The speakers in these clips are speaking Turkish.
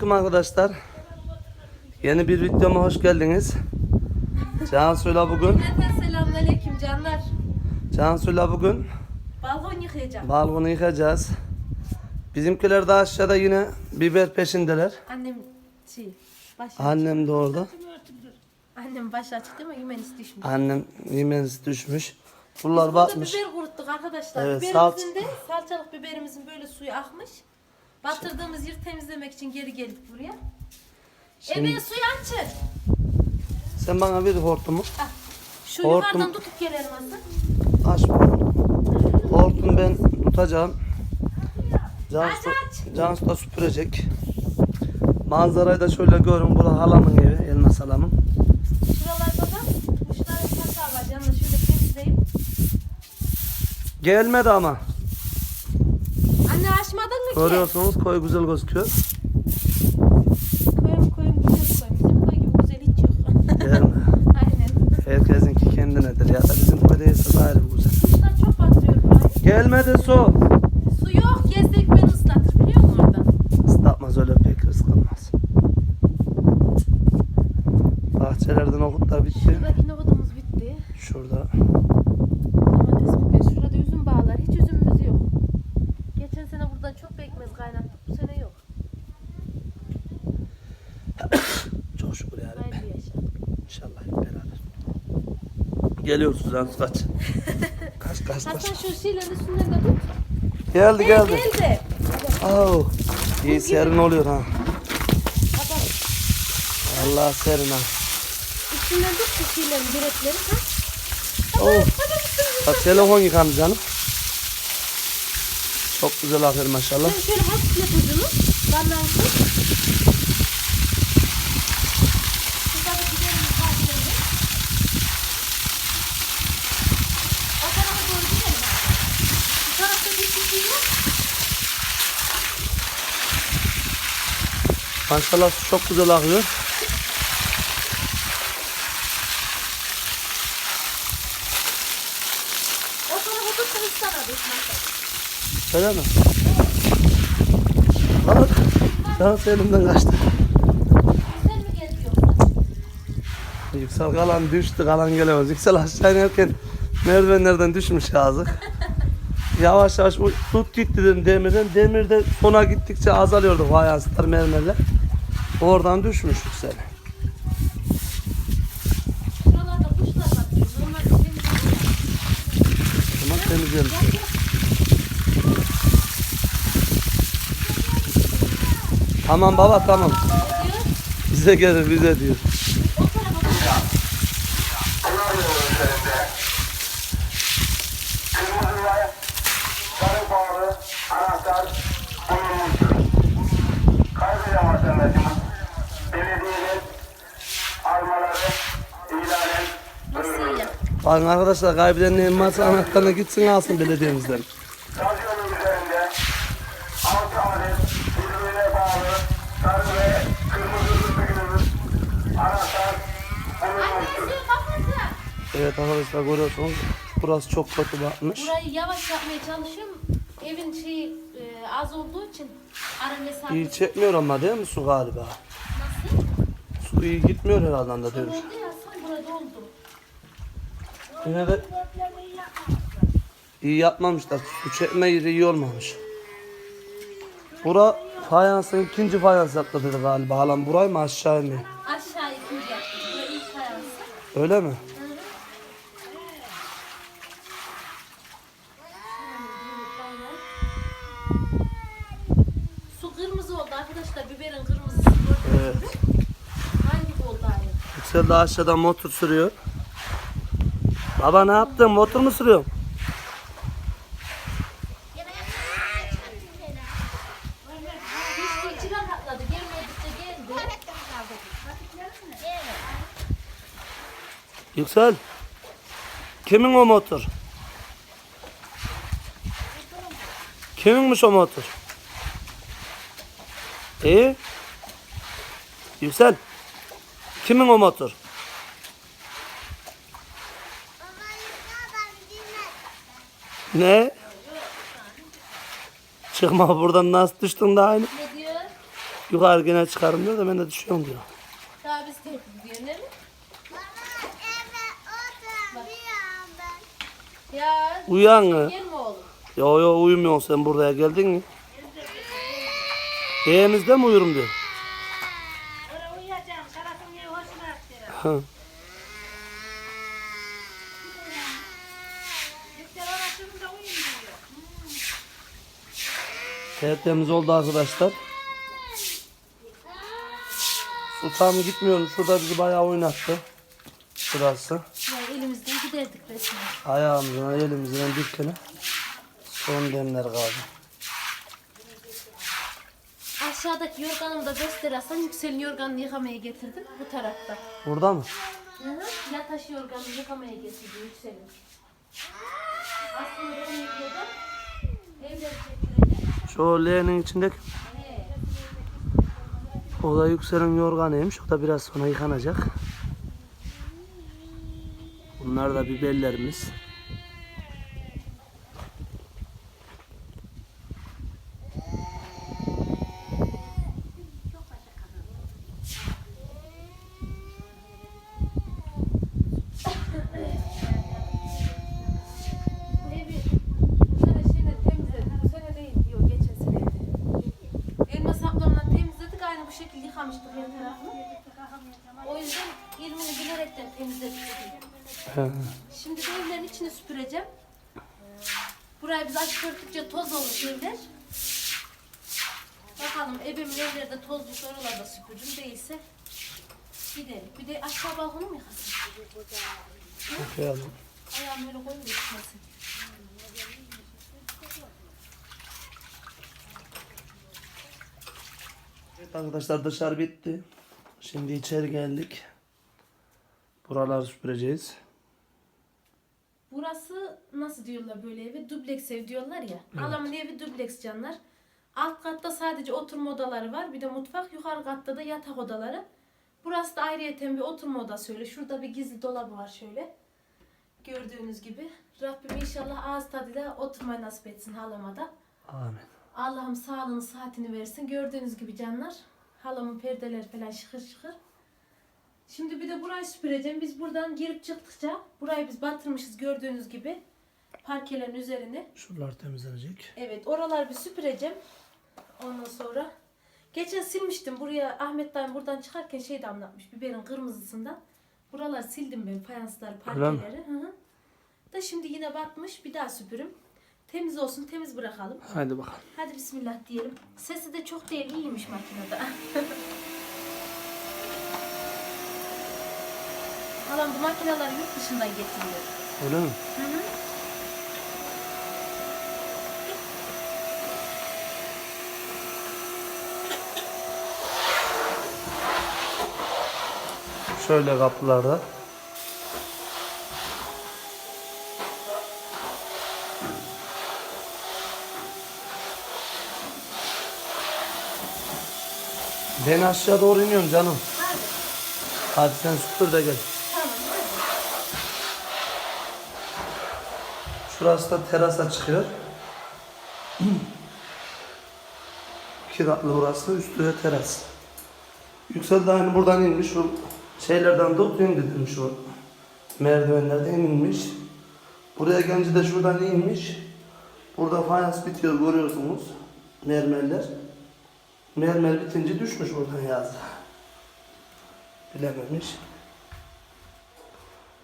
Selamünaleyküm arkadaşlar. Yeni bir videoma hoş geldiniz. Cansu'yla bugün selamünaleyküm canlar. Cansu'yla bugün Balkon yıkayacağım. balkonu yıkacağız. Bizimkiler de aşağıda yine biber peşindeler. Annem şey baş Annem de orada. annem baş açık değil mi? Yemeğiniz düşmüş. Annem yemeğiniz düşmüş. Bunlar Burada batmış. biber kuruttuk arkadaşlar. Evet, Biberimizin salç- de salçalık biberimizin böyle suyu akmış. Batırdığımız yeri temizlemek için geri geldik buraya. Şimdi- Ebe suyu açın. Sen bana bir hortumu. Ah, Şu Hortum- yukarıdan tutup gelelim aslında. Aç bakalım. Hortum ben tutacağım. Cansu. Cansu da süpürecek. Manzarayı da şöyle görün. Burası halamın evi. Elmas halamın. Şuralarda da kuşların hata var. Canlar şöyle temizleyip. Gelmedi ama. Görüyorsunuz koy güzel gözüküyor. Koyun koyun güzel koyun. Bizim koy gibi güzel hiç yok. Değil mi? Aynen. Herkesinki kendinedir ya da bizim koydaysa da ayrı bir güzel. Kuşlar çok burayı. Gelmedi. Su yok. Gezdik beni ıslatır biliyor musun oradan? Islatmaz öyle pek ıslanmaz. Bahçelerden okutlar bitti. Şuradaki nohudumuz bitti. Şurada. Domates biber. Şurada üzüm bağlar. Hiç üzümümüz yok. Geçen sene buradan çok pekmez kaynattık. Bu sene yok. Çok şükür ya. Rabbi. Haydi yaşa. İnşallah hep beraber. Geliyoruz Cansu kaç. kaç kaç Hasan kaç. şu şeylerin üstünden de tut. Geldi Gel geldi. gel de. Oh. İyi serin oluyor ha. Baba Allah serin ha. üstünden tut şu şeylerin direkleri. Ha? Oh. Bak telefon yıkandı canım. Çok güzel akıyor maşallah. Sen şöyle hafif yap ucunu. Banlansın. Şurada da biberimiz var. şöyle. O tarafa doğru gidelim abi. Bu tarafta bir şey yok. Maşallah su çok güzel akıyor. Öyle mi? Bak. Cansu elimden kaçtı. Yüksel kalan düştü kalan gelemez. Yüksel aşağı inerken merdivenlerden düşmüş yazık. yavaş yavaş tut gitti dedim demirden. Demirde sona gittikçe azalıyordu fayanslar mermerler. Oradan düşmüş Yüksel. Şuralarda kuşlar bakıyor. Onlar temizliyor. Ama temizleyelim. Tamam baba tamam. Bize gelir bize diyor. Anahtar bulunmuştur. Kaybeden vatandaşımız belediyenin almaları ilanen Nasıl ya? Bakın arkadaşlar kaybeden neyin varsa anahtarına gitsin alsın belediyemizden. Tazyolu üzerinde 6 adet birbirine bağlı sarı ve kırmızı düğümümüz anahtar bulunmuştur. Suyu kapatın. Evet arkadaşlar görüyorsunuz burası çok kötü batmış. Burayı yavaş yapmaya çalışıyorum. Evin şeyi e, az olduğu için ara mesafe İyi çekmiyor ama değil mi su galiba? nasıl? Su iyi gitmiyor herhalde da Oldu diyorum. ya sen burada oldu. Yine de iyi yapmamışlar. Su çekme yeri iyi olmamış. Bura fayansın ikinci fayans yaptı dedi galiba. Halam burayı mı aşağı mı? Aşağı ikinci. Buraya ilk fayansı. Öyle mi? Su kırmızı oldu arkadaşlar. Biberin kırmızısı. Evet. Hangi oldu aynı? Yüksel de aşağıdan motor sürüyor. Baba ne yaptın? Motor mu sürüyorsun? Yüksel. Kimin o motor? Kiminmiş o motor? İyi. Yüksel. Kimin o motor? Ne? Çıkma buradan nasıl düştün de aynı? Ne diyor? Yukarı gene çıkarım diyor da ben de düşüyorum diyor. Daha biz tehdit ediyor ne mi? Ya Uyan mı? gelme oğlum. Yo yo uyumuyorsun sen buraya geldin mi? Yeğenizde mi uyurum diyor. Öyle uyuyacağım. Şarafın evi hoşuna gitti. Hı. Yüksel orasını da uyuyun diyor. Tertemiz oldu arkadaşlar. Su tam gitmiyor. Şurada bizi bayağı oynattı. Şurası. Ya elimizden giderdik resmen. Ayağımızdan, elimizden dükkanı. Son demler kaldı. Aşağıdaki yorganımı da gösterersen Yüksel'in yorganını yıkamaya getirdim bu tarafta. Burada mı? Hı hı. Yataş yorganını yıkamaya getirdim Yüksel'in. Aslında ben yıkıyordum. Çektireceğim. Şu leğenin içindeki. O da yükselen yorganıymış. O da biraz sonra yıkanacak. Bunlar da biberlerimiz. Bu evi bu sene şeyle temizledik. Bu sene değil diyor geçen seneydi. Elma saplarından temizledik. Aynı bu şekilde yıkamıştık her tarafını. O yüzden ilmini bilerekten temizledik. He. Şimdi de evlerin içini süpüreceğim. Burayı biz açıp örtükçe toz olur evler. Bakalım ebemin evleri de tozlu oralarda süpürürüm değilse gidelim. Bir de aşağı balkonu mu yıkasın? Okuyalım. Ayağım öyle koyun da. Evet arkadaşlar dışarı bitti. Şimdi içeri geldik. Buraları süpüreceğiz. Burası nasıl diyorlar böyle evi? Dubleks ev diyorlar ya. Halamın evi dubleks canlar. Alt katta sadece oturma odaları var. Bir de mutfak. Yukarı katta da yatak odaları. Burası da ayrıyeten bir oturma odası öyle. Şurada bir gizli dolabı var şöyle. Gördüğünüz gibi. Rabbim inşallah ağız tadıyla oturmayı nasip etsin halama da. Amin. Allah'ım sağlığını saatini versin. Gördüğünüz gibi canlar. Halamın perdeleri falan şıkır şıkır. Şimdi bir de burayı süpüreceğim. Biz buradan girip çıktıkça burayı biz batırmışız gördüğünüz gibi. Parkelerin üzerine. Şuralar temizlenecek. Evet oralar bir süpüreceğim. Ondan sonra. Geçen silmiştim. Buraya Ahmet dayım buradan çıkarken şey de anlatmış. Biberin kırmızısından. Buralar sildim ben fayansları, parkeleri. Hı hı. Da şimdi yine batmış. Bir daha süpürüm. Temiz olsun, temiz bırakalım. Haydi bakalım. Hadi bismillah diyelim. Sesi de çok değil, iyiymiş makinede. Halam bu makineler yurt dışından getiriyor. Öyle mi? Hı hı. Şöyle kapılarda. Ben aşağı doğru iniyorum canım. Hadi. Hadi sen süpür de gel. Tamam. Şurası da terasa çıkıyor. İki katlı burası, üstü de teras. Yüksel de aynı buradan inmiş, şu şeylerden tut indi dedim şu merdivenlerden inmiş. Buraya gelince de şuradan inmiş. Burada fayans bitiyor görüyorsunuz. Mermerler. Mermer bitince düşmüş buradan yazdı. Bilememiş.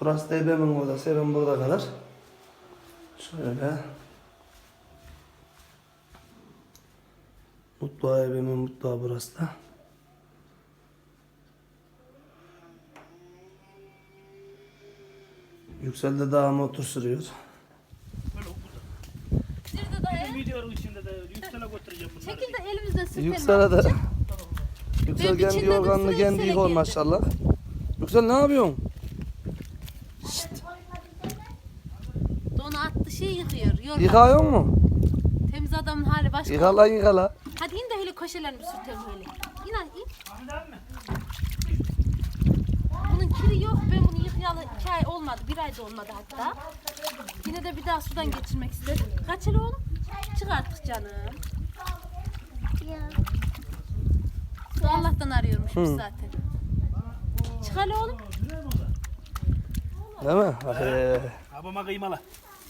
Burası da ebemin odası. Ebem burada kalır. Şöyle. Mutfağı evimin mutfağı burası da. Yüksel'de daha motor sürüyor. Nerede dayı? Videonun içinde yüksele götüreceğim bunları. Çekil de elimizden süpelim. Yüksel'e de. Yüksel Ben bir kendi çimledim, yorganını sıra kendi geldi. maşallah. Yüksel ne yapıyorsun? Donu attı şey yıkıyor. Yorgan. Yıkıyor mu? Temiz adamın hali başka. Yıkala yıkala. Hadi in de öyle köşelerini bir sürtelim öyle. İn hadi in. Anladın mı? Bunun kiri yok. Ben bunu yıkayalı iki ay olmadı. Bir ay da olmadı hatta. Yine de bir daha sudan geçirmek istedim. Kaç el oğlum? Çık artık canım. Bu Allah'tan arıyormuşuz zaten. Çık hele oğlum. Değil mi? Ee, Abama kıymalı.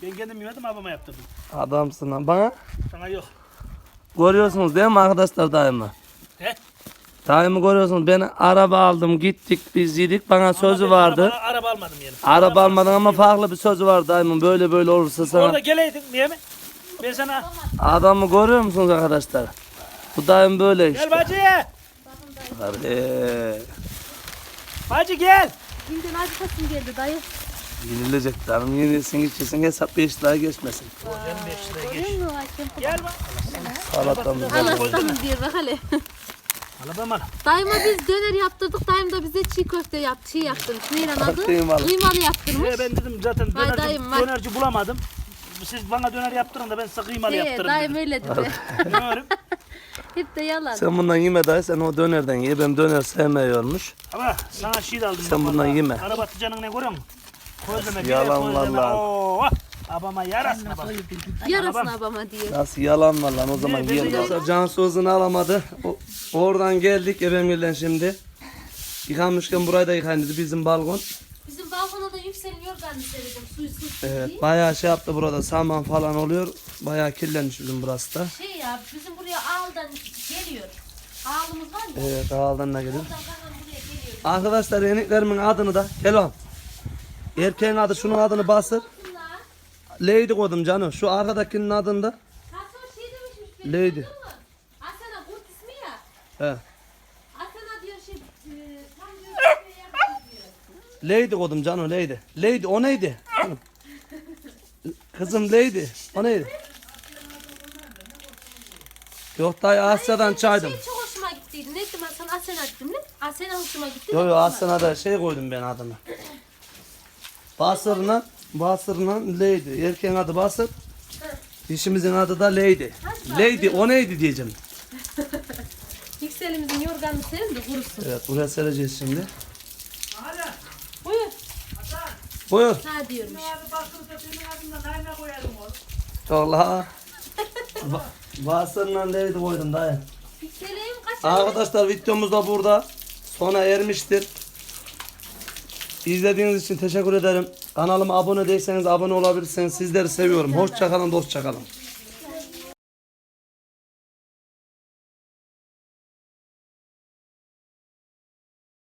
Ben kendim yemedim abama yaptırdım. adamsın lan. Bana Sana yok. görüyorsunuz değil mi arkadaşlar daima? He? Daima görüyorsunuz. Ben araba aldım gittik biz yedik. Bana sözü Ama ben vardı. Araba, araba almadım yani. Araba almadın ama farklı bir sözü var daima. Böyle böyle olursa sana. Orada geleydin niye mi? Ben sana Adamı görüyor musunuz arkadaşlar? Bu daim böyle işte. gel bacı. Hadi. Bacı gel. Bilden acıkasın geldi dayı. Yenilecek canım yenilsin içesin hesap 5 liraya geçmesin. Canım 5 liraya geç. Gel bak. Salatamız. Anaslanım diyor bak hele. Arabam al. Dayıma biz döner yaptırdık. Dayım da bize çiğ köfte yap, çiğ yaptırmış. Neyden adı? Kıymalı. Kıymalı yaptırmış. He, ben dedim zaten dönerci, dayım, dönerci bulamadım. Siz bana döner yaptırın da ben size kıymalı He, yaptırırım dayım dedim. öyle dedi. Ne var? Hep de yalan. Sen bundan yeme dayı sen o dönerden ye. Ben döner sevmiyormuş. Ama sana şey de aldım. Sen bundan yeme. Araba atacağını ne görüyor musun? Közleme, bile Yalan közleme. vallahi. Oo, abama yarasına bak. Yarasın abama diyor. Nasıl yalan var lan o zaman Ne, yiyelim. ben- Arkadaşlar Cansu hızını alamadı. O, oradan geldik Efemir'den şimdi. Yıkanmışken burayı da yıkayın dedi bizim balkon. Balkona da yükseliyor. Suyu sıçtı Evet, bayağı şey yaptı burada saman falan oluyor. Bayağı kirlenmiş bizim burası da. Şey ya bizim buraya ağıldan geliyor. Ağlımız var ya. Evet ağaldan da geliyor. Arkadaşlar yeniklerimin adını da oğlum. Erkeğin adı şunun adını basır. Lady koydum canım. Şu arkadakinin adını da şey Lady. Asena kurt ismi ya. he. Asena diyor şey. e, Tam diyor. şey Lady koydum canım Lady. Lady o neydi? Kızım Lady. O neydi? Yok dayı Asya'dan çaydım. Şey çok hoşuma gittiydi. Neydi ben sana Asena dedim ne? Asena hoşuma gitti. Yo yo Asya'na da şey koydum ben adını. Basır'la Basır'la Lady. Erkeğin adı Basır. Dişimizin adı da Lady. Lady o neydi diyeceğim. Yükselimizin yorganını serin de kurusun. Evet buraya sereceğiz şimdi. Buyur. Buyur. Ha diyormuş. Ba- Basır'la Lady koydum dayı. Yükselim kaç Arkadaşlar videomuz da burada sona ermiştir. İzlediğiniz için teşekkür ederim. Kanalıma abone değilseniz abone olabilirsiniz. Sizleri seviyorum. Hoşçakalın, dostçakalın.